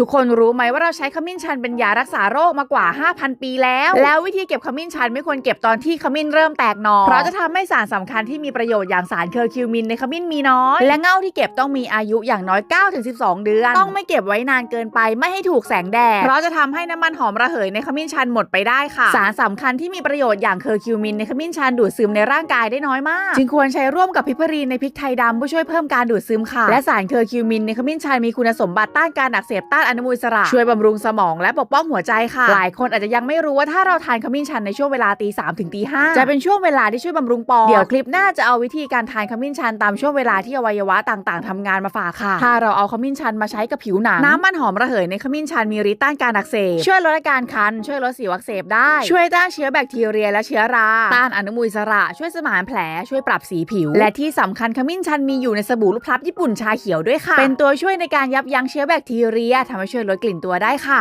ทุกคนรู้ไหมว่าเราใช้ขมิ้นชันเป็นยารักษาโรคมากว่า 5,000 ปีแล้ว แล้ววิธีเก็บขมิ้นชันไม่ควรเก็บตอนที่ขมิ้นเริ่มแตกหนอเพราะจะทำให้สารสำคัญที่มีประโยชน์อย่างสารเคอร์คิวมินในขมิ้นมีน้อย และเง่าที่เก็บต้องมีอายุอย่างน้อย 9-12 เดือน ต้องไม่เก็บไว้นานเกินไปไม่ให้ถูกแสงแดดเพราะจะทำให้น้ำมันหอมระเหยในขมิ้นชันหมดไปได้ค่ะ สารสำคัญที่มีประโยชน์อย่างเคอร์คิวมินในขมิ้นชันดูดซึมในร่างกายได้น้อยมาก จึงควรใช้ร่วมกับพิพรีนในพริกไทยดำเพื่อช่วยเพิ่มการดูดซึมค่ะ และสารเคอร์คิวมินในขมิ้นชันมีคุณสมบัติต้านการอักเสบต้านอนุมูลอิสระ ช่วยบำรุงสมองและปกป้องหัวใจค่ะ หลายคนอาจจะยังไม่รู้ว่าถ้าเราทานขมิ้นชันในช่วงเวลาตีสามถึงตีห้าจะเป็นช่วงเวลาที่ช่วยบำรุงปอดเดี๋ยวคลิปหน้าจะเอาวิธีการทานขมิ้นชันตามช่วงเวลาที่อวัยวะต่างๆทำงานมาฝากค่ะ ถ้าเราเอาขมิ้นชันมาใช้กับผิวหนังน้ำมันหอมระเหยในขมิ้นชันมีฤทธิ์ต้านการอักเสบช่วยลดอาการคัน ช่วยลดสิวอักเสบได้ ช่วยต้านเชื้อแบคทีเรียและเชื้อราต้านอนุมูลอิสระ ช่วยสมานแผลช่วยปรับสีผิว และที่สำคัญขมิ้นชันมีอยู่ในสบู่ลูกพลับญี่ปุ่นชาเขียวด้วยค่ะ เป็นตัวช่วยในการยับยั้งเชื้อแบคทีเรียทำให้ช่วยลดกลิ่นตัวได้ค่ะ